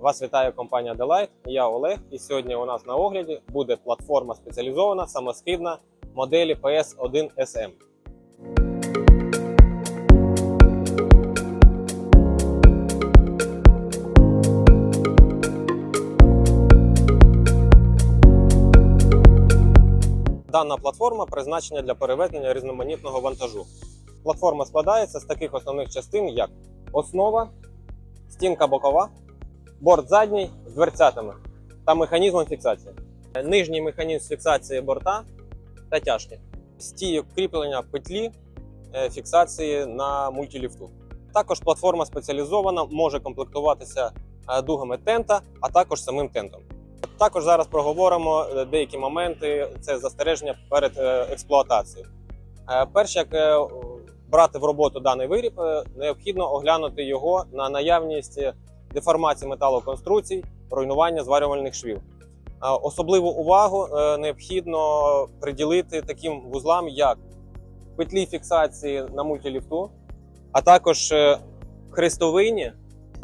Вас вітає компанія Delight. Я Олег, і сьогодні у нас на огляді буде платформа спеціалізована самосхідна моделі PS1 SM. Дана платформа призначена для перевезення різноманітного вантажу. Платформа складається з таких основних частин, як основа, стінка бокова, борт задній з дверцятами та механізмом фіксації. Нижній механізм фіксації борта та тяжки. Стійок кріплення петлі е, фіксації на мультиліфту. Також платформа спеціалізована, може комплектуватися е, дугами тента, а також самим тентом. Також зараз проговоримо е, деякі моменти. Це застереження перед експлуатацією. Перш як брати в роботу даний виріб, необхідно оглянути його на наявність деформації металоконструкцій, руйнування зварювальних швів. Особливу увагу е, необхідно приділити таким вузлам, як петлі фіксації на мультиліфту, а також е, хрестовині,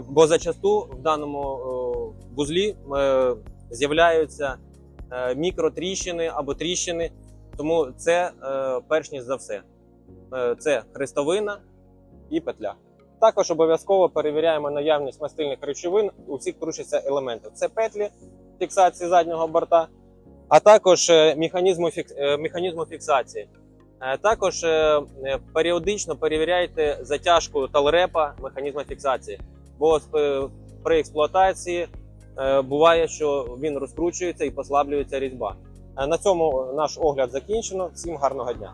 бо зачасту в даному е, вузлі з'являються мікротріщини або тріщини, тому це перш ніж за все. Це хрестовина і петля. Також обов'язково перевіряємо наявність мастильних речовин у всіх кручаться елементів. Це петлі фіксації заднього борта, а також е, е, механізму фіксації. Е, Також періодично перевіряйте затяжку талрепа механізму фіксації, бо при експлуатації буває, що він розкручується і послаблюється різьба. На цьому наш огляд закінчено. Всім гарного дня!